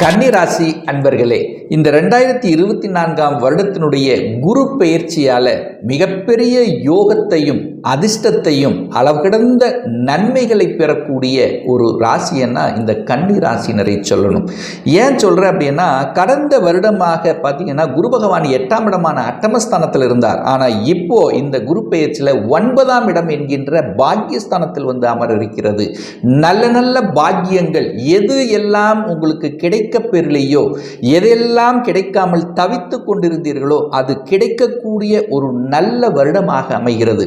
கன்னிராசி அன்பர்களே இந்த ரெண்டாயிரத்தி இருபத்தி நான்காம் வருடத்தினுடைய குரு பெயர்ச்சியால மிகப்பெரிய யோகத்தையும் அதிர்ஷ்டத்தையும் அளவு கிடந்த நன்மைகளை பெறக்கூடிய ஒரு ராசின்னா இந்த கன்னி ராசினரை சொல்லணும். ஏன் சொல்கிறேன் அப்படின்னா கடந்த வருடமாக பார்த்தீங்கன்னா குரு பகவான் எட்டாம் இடமான அட்டமஸ்தானத்தில் இருந்தார். ஆனால் இப்போ இந்த குரு பெயர்ச்சியில் ஒன்பதாம் இடம் என்கின்ற பாக்கியஸ்தானத்தில் வந்து அமர இருக்கிறது நல்ல நல்ல பாக்கியங்கள் எது எல்லாம் உங்களுக்கு கிடைக்க பெறலையோ எதெல்லாம் கிடைக்காமல் தவித்து கொண்டிருந்தீர்களோ அது கிடைக்கக்கூடிய ஒரு நல்ல வருடமாக அமைகிறது.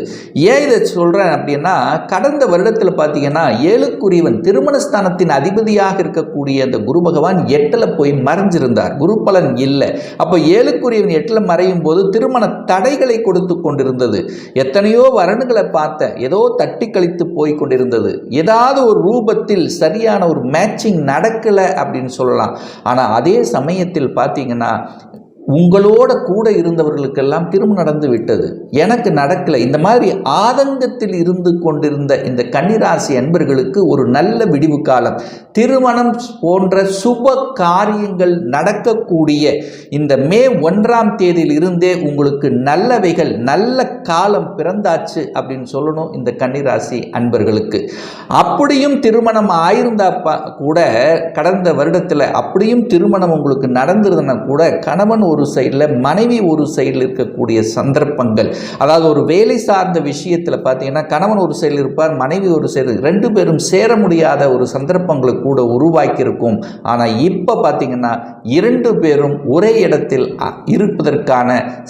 ஏன் இதை சொல்கிறேன் அப்படின்னா கடந்த வருடத்தில் பார்த்தீங்கன்னா ஏழுக்குரியவன் திருமணஸ்தானத்தின் அதிபதியாக இருக்கக்கூடிய அந்த குரு பகவான் எட்டில் போய் மறைஞ்சிருந்தார். குரு பலன் இல்லை. அப்போ ஏழுக்குரியவன் எட்டில் மறையும் போது திருமண தடைகளை கொடுத்து கொண்டிருந்தது. எத்தனையோ வரணுகளை பார்த்தேன் ஏதோ தட்டி கழித்து போய் கொண்டிருந்தது. ஏதாவது ஒரு ரூபத்தில் சரியான ஒரு மேட்சிங் நடக்கலை அப்படின்னு சொல்லலாம். ஆனால் அதே சமயத்தில் பார்த்தீங்கன்னா உங்களோட கூட இருந்தவர்களுக்கெல்லாம் திரும்ப நடந்து விட்டது. எனக்கு நடக்கலை. இந்த மாதிரி ஆதங்கத்தில் இருந்து கொண்டிருந்த இந்த கன்னிராசி அன்பர்களுக்கு ஒரு நல்ல விடிவு காலம். திருமணம் போன்ற சுப காரியங்கள் நடக்கக்கூடிய இந்த மே ஒன்றாம் தேதியில் இருந்தே உங்களுக்கு நல்லவைகள் நல்ல காலம் பிறந்தாச்சு அப்படின்னு சொல்லணும் இந்த கன்னிராசி அன்பர்களுக்கு. அப்படியும் திருமணம் ஆயிருந்தா கூட கடந்த வருடத்தில் அப்படியும் திருமணம் உங்களுக்கு நடந்திருந்தனா கூட கணவன் ஒரு ஒரு சைடில் மனைவி ஒரு சைடில் இருக்கக்கூடிய சந்தர்ப்பங்கள். அதாவது ஒரு வேலை சார்ந்த விஷயத்தில் பார்த்தீங்கன்னா கணவன் ஒரு சைடில் இருப்பார் மனைவி ஒரு சைடு ரெண்டு பேரும் சேர முடியாத ஒரு சந்தர்ப்பங்களை கூட உருவாக்கியிருக்கும். ஆனால் இப்போ பார்த்தீங்கன்னா இரண்டு பேரும் ஒரே இடத்தில் இருப்பதற்கான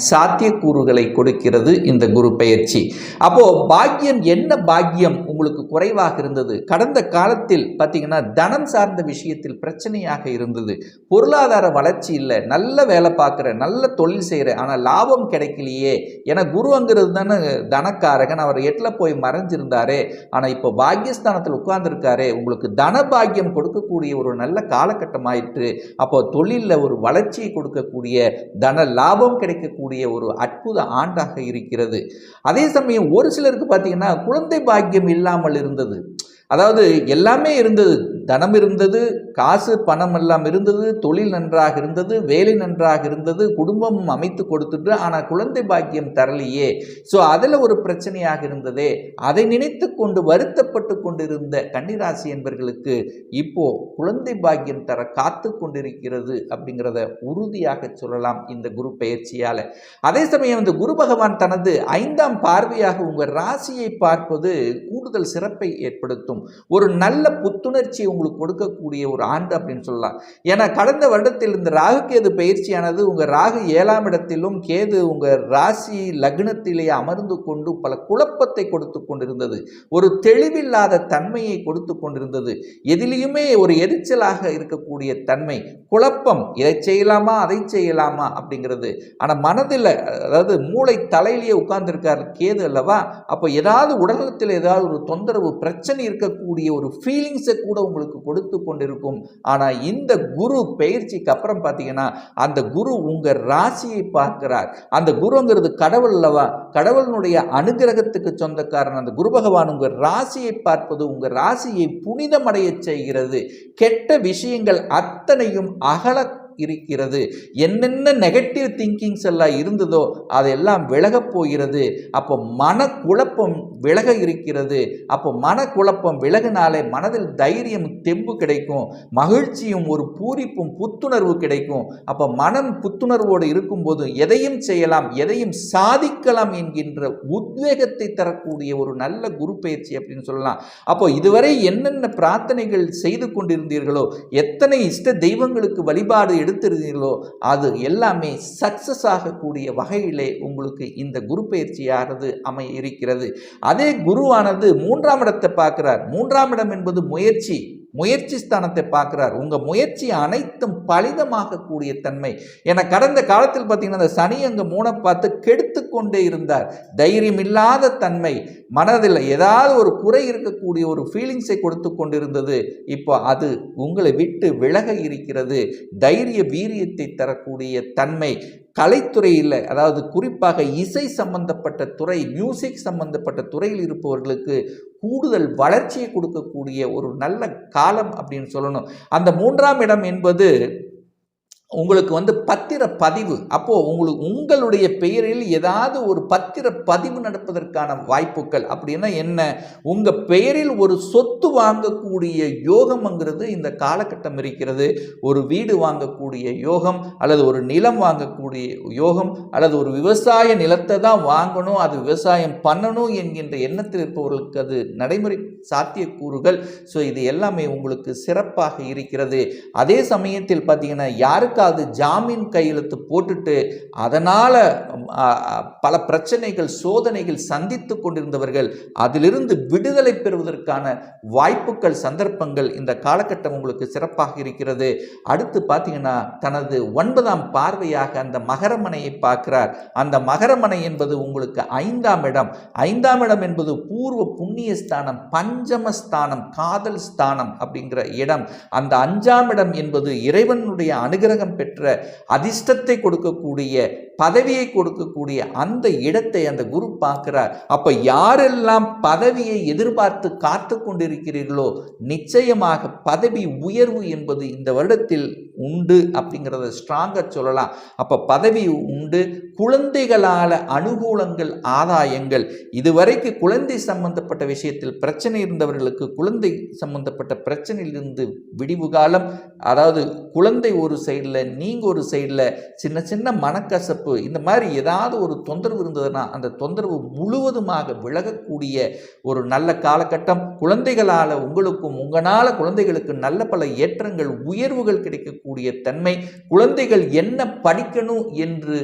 சாத்தியக்கூறுகளை கொடுக்கிறது இந்த குரு பயிற்சி. அப்போ பாக்கியம் என்ன பாக்கியம் உங்களுக்கு குறைவாக இருந்தது? கடந்த காலத்தில் பார்த்தீங்கன்னா தனம் சார்ந்த விஷயத்தில் பிரச்சனையாக இருந்தது. பொருளாதார வளர்ச்சி இல்லை நல்ல வேலை பார்க்குற நல்ல தொழில் செய்கிற ஆனால் லாபம் கிடைக்கலையே ஏன்னா குருங்கிறது தானே தனக்காரகன். அவர் எட்டில் போய் மறைஞ்சிருந்தாரே. ஆனால் இப்போ பாக்கியஸ்தானத்தில் உட்கார்ந்துருக்காரே. உங்களுக்கு தன பாக்கியம் கொடுக்கக்கூடிய ஒரு நல்ல காலகட்டம் ஆயிற்று அப்போ தொழிலில் ஒரு வளர்ச்சியை கொடுக்கக்கூடிய தன லாபம் கிடைக்கக்கூடிய ஒரு அற்புத ஆண்டாக இருக்கிறது. அதே சமயம் ஒரு சிலருக்கு பார்த்தீங்கன்னா குழந்தை பாக்கியம் இல்லாமல் இருந்தது. அதாவது எல்லாமே இருந்தது. தனம் இருந்தது காசு பணம் எல்லாம் இருந்தது தொழில் நன்றாக இருந்தது வேலை நன்றாக இருந்தது குடும்பம் அமைத்து கொடுத்துட்டு ஆனால் குழந்தை பாக்கியம் தரலையே. ஸோ அதில் ஒரு பிரச்சனையாக இருந்ததே. அதை நினைத்து கொண்டு வருத்தப்பட்டு கொண்டிருந்த கன்னிராசி என்பர்களுக்கு இப்போ குழந்தை பாக்கியம் தர காத்து கொண்டிருக்கிறது அப்படிங்கிறத உறுதியாக சொல்லலாம் இந்த குரு பயிற்சியால் அதே சமயம் இந்த குரு பகவான் தனது ஐந்தாம் பார்வையாக உங்கள் ராசியை பார்ப்பது கூடுதல் சிறப்பை ஏற்படுத்தும். ஒரு நல்ல புத்துணர்ச்சி உங்களுக்கு கொடுக்கக்கூடிய ஒரு ஆண்டு அப்படின்னு சொல்லலாம். ஏன்னா கடந்த வருடத்தில் இந்த ராகு கேது பயிற்சியானது உங்கள் ராகு ஏழாம் இடத்திலும் கேது உங்கள் ராசி லக்னத்திலே அமர்ந்து கொண்டு பல குழப்பத்தை கொடுத்து கொண்டிருந்தது. ஒரு தெளிவில்லாத தன்மையை கொடுத்து கொண்டிருந்தது. எதிலையுமே ஒரு எரிச்சலாக இருக்கக்கூடிய தன்மை. குழப்பம் இதை செய்யலாமா அதை செய்யலாமா அப்படிங்கிறது. ஆனால் மனதில் அதாவது மூளை தலையிலேயே உட்கார்ந்துருக்கார் கேது அல்லவா? அப்போ ஏதாவது உடலத்தில் ஏதாவது ஒரு தொந்தரவு பிரச்சனை இருக்கக்கூடிய ஒரு ஃபீலிங்ஸை கூட உங்களுக்கு கொடுத்து கொண்டிருக்கும். ஆனால் இந்த குரு பயிற்சிக்கு அப்புறம் பார்த்தீங்கன்னா அந்த குரு உங்கள் ராசியை பார்க்கிறார். அந்த குருங்கிறது கடவுள் அல்லவா? கடவுளினுடைய அனுகிரகத்துக்கு சொந்தக்காரன். அந்த குரு பகவான் உங்கள் ராசியை பார்ப்பது உங்கள் ராசியை புனிதமடைய செய்கிறது. கெட்ட விஷயங்கள் அத்தனையும் அகல இருக்கிறது. என்னென்ன நெகட்டிவ் திங்கிங்ஸ் எல்லாம் இருந்ததோ அதெல்லாம் விலகப் போகிறது. அப்போ மனக்குழப்பம் விலக இருக்கிறது. அப்போ மனக்குழப்பம் விலகினாலே மனதில் தைரியம் தெம்பு கிடைக்கும். மகிழ்ச்சியும் ஒரு பூரிப்பும் புத்துணர்வு கிடைக்கும். அப்போ மனம் புத்துணர்வோடு இருக்கும்போது எதையும் செய்யலாம் எதையும் சாதிக்கலாம் என்கின்ற உத்வேகத்தை தரக்கூடிய ஒரு நல்ல குரு பயிற்சி அப்படின்னு சொல்லலாம். அப்போ இதுவரை என்னென்ன பிரார்த்தனைகள் செய்து கொண்டிருந்தீர்களோ எத்தனை இஷ்ட தெய்வங்களுக்கு வழிபாடு எடுத்திருந்தீர்களோ அது எல்லாமே சக்சஸ் ஆகக்கூடிய வகையிலே உங்களுக்கு இந்த குரு பயிற்சியானது அமைய இருக்கிறது. அதே குருவானது மூன்றாம் இடத்தை பார்க்கிறார். மூன்றாம் இடம் என்பது முயற்சி. முயற்சி ஸ்தானத்தை பார்க்குறார். உங்கள் முயற்சி அனைத்தும் பலிதமாகக்கூடிய தன்மை. என கடந்த காலத்தில் பார்த்தீங்கன்னா அந்த சனி அங்கே மூணை பார்த்து கெடுத்து கொண்டே இருந்தார். தைரியம் இல்லாத தன்மை. மனதில் ஏதாவது ஒரு குறை இருக்கக்கூடிய ஒரு ஃபீலிங்ஸை கொடுத்து கொண்டிருந்தது. இப்போ அது உங்களை விட்டு விலக இருக்கிறது. தைரிய வீரியத்தை தரக்கூடிய தன்மை. கலைத்துறையில் அதாவது குறிப்பாக இசை சம்பந்தப்பட்ட துறை மியூசிக் சம்பந்தப்பட்ட துறையில் இருப்பவர்களுக்கு கூடுதல் வளர்ச்சியை கொடுக்கக்கூடிய ஒரு நல்ல காலம் அப்படின்னு சொல்லணும். அந்த மூன்றாம் இடம் என்பது உங்களுக்கு வந்து பத்திர பதிவு அப்போது உங்களுக்கு உங்களுடைய பெயரில் ஏதாவது ஒரு பத்திர பதிவு நடப்பதற்கான வாய்ப்புகள் அப்படின்னா என்ன? உங்கள் பெயரில் ஒரு சொத்து வாங்கக்கூடிய யோகம்ங்கிறது இந்த காலகட்டம் இருக்கிறது. ஒரு வீடு வாங்கக்கூடிய யோகம் அல்லது ஒரு நிலம் வாங்கக்கூடிய யோகம் அல்லது ஒரு விவசாய நிலத்தை தான் வாங்கணும் அது விவசாயம் பண்ணணும் என்கின்ற எண்ணத்தில் இருப்பவர்களுக்கு அது நடைமுறை சாத்தியக்கூறுகள். ஸோ இது எல்லாமே உங்களுக்கு சிறப்பாக இருக்கிறது. அதே சமயத்தில் பார்த்தீங்கன்னா யாருக்காவது ஜாமீன் கையெழுத்து போட்டுட்டு அதனால் பல பிரச்சனைகள் சோதனைகள் சந்தித்து கொண்டிருந்தவர்கள் அதிலிருந்து விடுதலை பெறுவதற்கான வாய்ப்புகள் சந்தர்ப்பங்கள் இந்த காலகட்டம் உங்களுக்கு சிறப்பாக இருக்கிறது. அடுத்து பார்த்தீங்கன்னா தனது ஒன்பதாம் பார்வையாக அந்த மகரமனையை பார்க்கிறார். அந்த மகரமனை என்பது உங்களுக்கு ஐந்தாம் இடம். ஐந்தாம் இடம் என்பது பூர்வ புண்ணிய ஸ்தானம் பஞ்சமஸ்தானம் காதல் ஸ்தானம் அப்படிங்கிற இடம். அந்த அஞ்சாம் இடம் என்பது இறைவனுடைய அனுகிரகம் பெற்ற அதிர்ஷ்டத்தை கொடுக்கக்கூடிய பதவியை கொடுக்கக்கூடிய அந்த இடத்தை அந்த குரு பார்க்கிறார். அப்ப யாரெல்லாம் பதவியை எதிர்பார்த்து காத்து கொண்டிருக்கிறீர்களோ நிச்சயமாக பதவி உயர்வு என்பது இந்த வருடத்தில் உண்டு அப்படிங்கிறத ஸ்ட்ராங்காக சொல்லலாம். அப்போ பதவி உண்டு குழந்தைகளால் அனுகூலங்கள் ஆதாயங்கள். இதுவரைக்கு குழந்தை சம்பந்தப்பட்ட விஷயத்தில் பிரச்சனை இருந்தவர்களுக்கு குழந்தை சம்பந்தப்பட்ட பிரச்சனையிலிருந்து விடிவு காலம் அதாவது குழந்தை ஒரு சைடில் நீங்கள் ஒரு சைடில் சின்ன சின்ன மனக்கசப்பு இந்த மாதிரி ஏதாவது ஒரு தொந்தரவு இருந்ததுன்னா அந்த தொந்தரவு முழுவதுமாக விலகக்கூடிய ஒரு நல்ல காலகட்டம். குழந்தைகளால் உங்களுக்கும் உங்களால் குழந்தைகளுக்கு நல்ல பல ஏற்றங்கள் உயர்வுகள் கிடைக்கக்கூடிய தன்மை. குழந்தைகள் என்ன படிக்கணும் என்று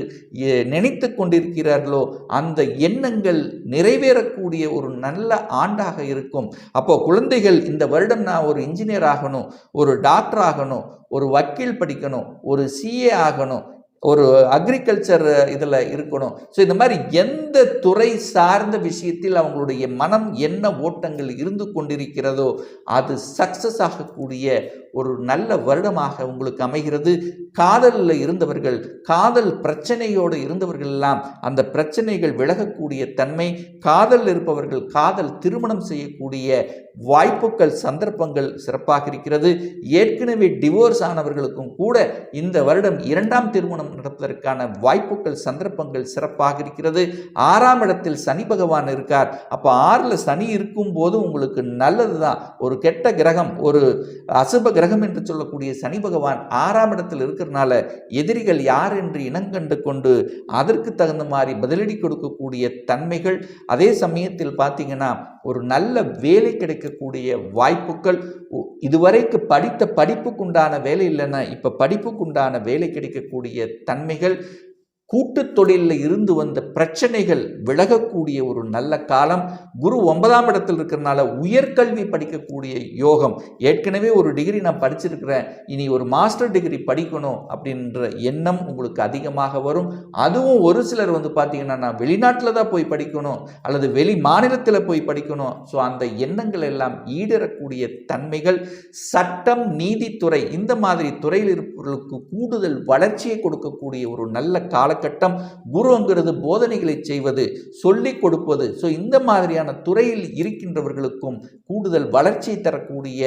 நினைத்து கொண்டிருக்கிறார்களோ அந்த எண்ணங்கள் நிறைவேறக்கூடிய ஒரு நல்ல ஆண்டாக இருக்கும். அப்போ குழந்தைகள் இந்த வருடம் நான் ஒரு இன்ஜினியர் ஆகணும் ஒரு டாக்டர் ஆகணும் ஒரு வக்கீல் படிக்கணும் ஒரு சிஏ ஆகணும். ஒரு அக்ரிகல்ச்சர் இதில் இருக்கணும். ஸோ இந்த மாதிரி எந்த துறை சார்ந்த விஷயத்தில் அவங்களுடைய மனம் என்ன ஓட்டங்கள் இருந்து கொண்டிருக்கிறதோ அது சக்ஸஸ் ஆகக்கூடிய ஒரு நல்ல வருடமாக உங்களுக்கு அமைகிறது. காதலில் இருந்தவர்கள் காதல் பிரச்சனையோடு இருந்தவர்கள் எல்லாம் அந்த பிரச்சனைகள் விலகக்கூடிய தன்மை காதலில் இருப்பவர்கள் காதல் திருமணம் செய்யக்கூடிய வாய்ப்புகள் சந்தர்ப்பங்கள் சிறப்பாக இருக்கிறது. ஏற்கனவே டிவோர்ஸ் ஆனவர்களுக்கும் கூட இந்த வருடம் இரண்டாம் திருமணம் நடப்பதற்கான வாய்ப்புகள் சந்தர்ப்பங்கள் சிறப்பாக இருக்கிறது. ஆறாம் இடத்தில் சனி பகவான் இருக்கார். அப்போ ஆறில் சனி இருக்கும் போது உங்களுக்கு நல்லது தான் ஒரு கெட்ட கிரகம் ஒரு அசுப கிரகம் என்று சொல்லக்கூடிய சனி பகவான் ஆறாம் இடத்தில் இருக்கிறனால எதிரிகள் யார் என்று இனங்கண்டு கொண்டு அதற்கு தகுந்த மாதிரி பதிலடி கொடுக்கக்கூடிய தன்மைகள். அதே சமயத்தில் பார்த்தீங்கன்னா ஒரு நல்ல வேலை கிடைக்கக்கூடிய வாய்ப்புகள் இதுவரைக்கு படித்த படிப்புக்குண்டான வேலை இல்லைன்னா இப்போ படிப்புக்குண்டான வேலை கிடைக்கக்கூடிய தன்மைகள் கூட்டு தொழிலில் இருந்து வந்த பிரச்சனைகள் விலகக்கூடிய ஒரு நல்ல காலம். குரு ஒன்பதாம் இடத்தில் இருக்கிறனால உயர்கல்வி படிக்கக்கூடிய யோகம். ஏற்கனவே ஒரு டிகிரி நான் படிச்சிருக்கிறேன். இனி ஒரு மாஸ்டர் டிகிரி படிக்கணும் அப்படின்ற எண்ணம் உங்களுக்கு அதிகமாக வரும். அதுவும் ஒரு சிலர் வந்து பார்த்தீங்கன்னா நான் வெளிநாட்டில் தான் போய் படிக்கணும் அல்லது வெளி மாநிலத்தில் போய் படிக்கணும். ஸோ அந்த எண்ணங்கள் எல்லாம் ஈடறக்கூடிய தன்மைகள். சட்டம் நீதித்துறை இந்த மாதிரி துறையில் இருப்பவர்களுக்கு கூடுதல் வளர்ச்சியை கொடுக்கக்கூடிய ஒரு நல்ல கால காலகட்டம் குருங்கிறது போதனைகளை செய்வது சொல்லிக் கொடுப்பது. ஸோ இந்த மாதிரியான துறையில் இருக்கின்றவர்களுக்கும் கூடுதல் வளர்ச்சியை தரக்கூடிய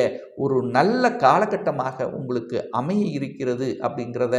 ஒரு நல்ல காலகட்டமாக உங்களுக்கு அமைய இருக்கிறது அப்படிங்கிறத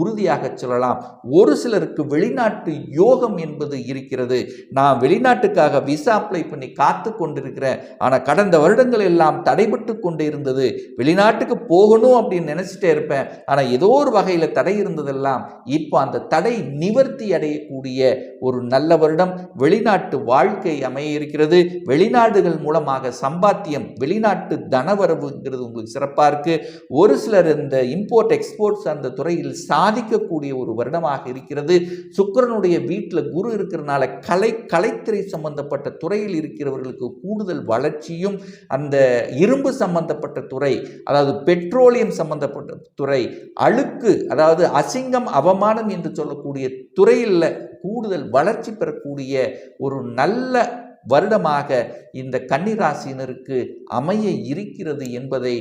உறுதியாக சொல்லலாம். ஒரு சிலருக்கு வெளிநாட்டு யோகம் என்பது இருக்கிறது. நான் வெளிநாட்டுக்காக விசா அப்ளை பண்ணி காத்து கொண்டிருக்கிறேன். ஆனால் கடந்த வருடங்கள் எல்லாம் தடைபட்டு கொண்டு இருந்தது. வெளிநாட்டுக்கு போகணும் அப்படின்னு நினச்சிட்டே இருப்பேன். ஆனால் ஏதோ ஒரு வகையில் தடை இருந்ததெல்லாம் இப்போ அந்த தடை நிவர்த்தி அடையக்கூடிய ஒரு நல்ல வருடம் வெளிநாட்டு வாழ்க்கை அமைய இருக்கிறது. வெளிநாடுகள் மூலமாக சம்பாத்தியம் வெளிநாட்டு தனவரவுங்கிறது உங்களுக்கு சிறப்பாக இருக்குது ஒரு சிலர் இந்த இம்போர்ட் எக்ஸ்போர்ட்ஸ் அந்த துறையில் சாதிக்கக்கூடிய ஒரு வருடமாக இருக்கிறது. சுக்கரனுடைய வீட்டில் குரு இருக்கிறனால கலை கலைத்துறை சம்பந்தப்பட்ட துறையில் இருக்கிறவர்களுக்கு கூடுதல் வளர்ச்சியும் அந்த இரும்பு சம்பந்தப்பட்ட துறை அதாவது பெட்ரோலியம் சம்பந்தப்பட்ட துறை அழுக்கு அதாவது அசிங்கம் அவமானம் என்று சொல்லக்கூடிய துறையில் கூடுதல் வளர்ச்சி பெறக்கூடிய ஒரு நல்ல வருடமாக இந்த கன்னிராசினருக்கு அமைய இருக்கிறது என்பதை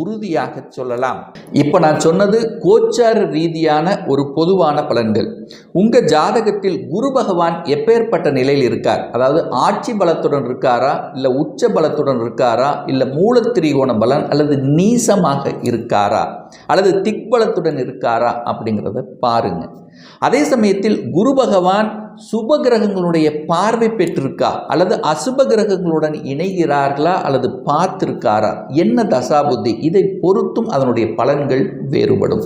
உறுதியாக சொல்லலாம். இப்போ நான் சொன்னது கோச்சார ரீதியான ஒரு பொதுவான பலன்கள். உங்கள் ஜாதகத்தில் குரு பகவான் எப்பேற்பட்ட நிலையில் இருக்கார்? அதாவது ஆட்சி பலத்துடன் இருக்காரா? இல்லை உச்ச பலத்துடன் இருக்காரா? இல்லை மூலத்திரிகோண பலன் அல்லது நீசமாக இருக்காரா? அல்லது திக்பலத்துடன் இருக்காரா? அப்படிங்கிறத பாருங்கள் அதே சமயத்தில் குரு பகவான் சுப கிரகங்களுடைய பார்வை பெற்றிருக்கா? அல்லது அசுப கிரகங்களுடன் இணைகிறார்களா? அல்லது பார்த்திருக்காரா? என்ன தசாபுத்தி? இதை பொறுத்தும் அதனுடைய பலன்கள் வேறுபடும்.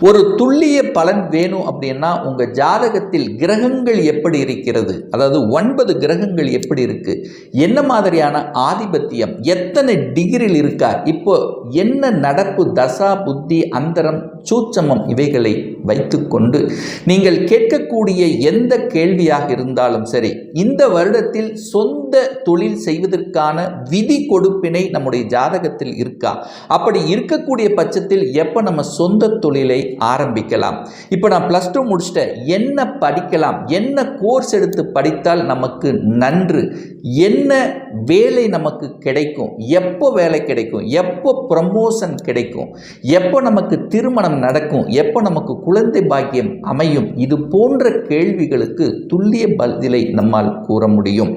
ஒரு துல்லிய பலன் வேணும் அப்படின்னா உங்கள் ஜாதகத்தில் கிரகங்கள் எப்படி இருக்கிறது? அதாவது ஒன்பது கிரகங்கள் எப்படி இருக்கு? என்ன மாதிரியான ஆதிபத்தியம்? எத்தனை டிகிரியில் இருக்கார்? இப்போ என்ன நடப்பு தசா புத்தி அந்தரம் சூட்சமம் இவைகளை வைத்துக்கொண்டு நீங்கள் கேட்கக்கூடிய எந்த கேள்வியாக இருந்தாலும் சரி இந்த வருடத்தில் சொந்த தொழில் செய்வதற்கான விதி கொடுப்பினை நம்முடைய ஜாதகத்தில் இருக்கா? அப்படி இருக்கக்கூடிய பட்சத்தில் எப்போ நம்ம சொந்த தொழிலை ஆரம்பிக்கலாம்? இப்போ நான் ப்ளஸ் டூ முடிச்சுட்டேன். என்ன படிக்கலாம்? என்ன கோர்ஸ் எடுத்து படித்தால் நமக்கு நன்று? என்ன வேலை நமக்கு கிடைக்கும்? எப்போ வேலை கிடைக்கும்? எப்போ ப்ரமோஷன் கிடைக்கும்? எப்போ நமக்கு திருமணம் நடக்கும். எப்போ நமக்கு குழந்தை பாக்கியம் அமையும்? இது போன்ற கேள்விகளுக்கு துல்லிய பதிலை நம்மால் கூற முடியும்.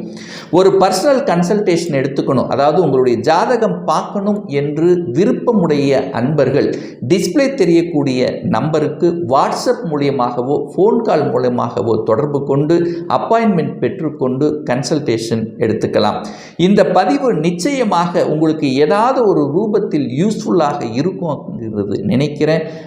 ஒரு பர்சனல் கன்சல்டேஷன் எடுத்துக்கணும். அதாவது உங்களுடைய ஜாதகம் பார்க்கணும் என்று விருப்பமுடைய அன்பர்கள் டிஸ்பிளே தெரியக்கூடிய நம்பருக்கு வாட்ஸ்அப் மூலியமாகவோ ஃபோன் கால் மூலியமாகவோ தொடர்பு கொண்டு அப்பாயின்மெண்ட் பெற்றுக்கொண்டு கன்சல்டேஷன் எடுத்துக்கலாம். இந்த பதிவு நிச்சயமாக உங்களுக்கு ஏதாவது ஒரு ரூபத்தில் யூஸ்ஃபுல்லாக இருக்கும் நினைக்கிறேன்.